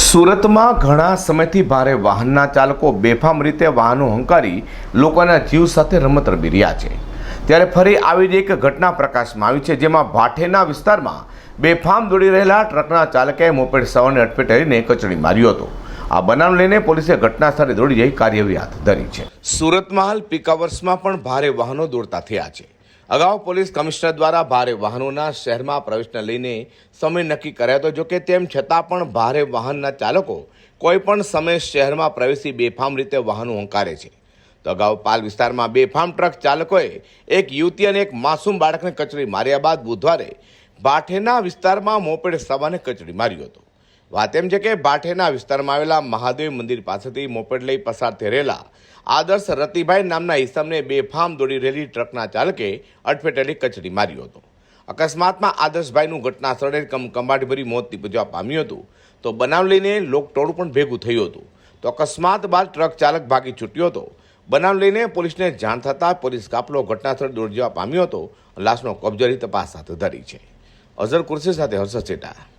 સુરતમાં ઘણા સમયથી ભારે વાહનના ચાલકો બેફામ રીતે વાહનો હંકારી લોકોના જીવ સાથે રમત રમી રહ્યા છે. ત્યારે ફરી આવી જ એક ઘટના પ્રકાશમાં આવી છે, જેમાં ભાઠેના વિસ્તારમાં બેફામ દોડી રહેલા ટ્રકના ચાલકે મોપેડ સવારને અટફેટરીને કચડી માર્યો હતો. આ બનાવ લઈને પોલીસે ઘટના સ્થળે દોડી જઈ કાર્યવાહી હાથ ધરી છે. સુરતમાં હાલ પીક અવર્સમાં પણ ભારે વાહનો દોડતા થયા છે. અગાઉ પોલીસ કમિશનર દ્વારા ભારે વાહનોના શહેરમાં પ્રવેશને લઈને સમય નક્કી કર્યો હતો. જોકે તેમ છતાં પણ ભારે વાહનના ચાલકો કોઈપણ સમયે શહેરમાં પ્રવેશી બેફામ રીતે વાહનો હંકારે છે. તો અગાઉ પાલ વિસ્તારમાં બેફામ ટ્રક ચાલકોએ એક યુવતી અને એક માસૂમ બાળકને કચડી માર્યા બાદ બુધવારે ભાઠેના વિસ્તારમાં મોપેડ સવાને કચડી માર્યો હતો. વાત એમ છે કે ભાઠેના વિસ્તારમાં આવેલા મહાદેવ મંદિર પાસેથી મોપેડ લઈ પસાર થઈ રહેલા આદર્શ રતિભાઈ નામના ઇસમને બેફામ દોડી રહેલી ટ્રકના ચાલકે અડફેટેલી કચડી માર્યો હતો. અકસ્માતમાં આદર્શભાઈનું ઘટના સ્થળે કમકંબાટભરી મોત નીપજવા પામ્યું હતું. તો બનાવ લઈને લોકટોળું પણ ભેગું થયું હતું. તો અકસ્માત બાદ ટ્રક ચાલક ભાગી છૂટ્યો હતો. બનાવ લઈને પોલીસને જાણ થતાં પોલીસ કાફલો ઘટના સ્થળે દોડી જવા પામ્યો હતો. લાશનો કબજો તપાસ હાથ ધરી છે. અઝર કુર્સી સાથે હર્ષદ સેટા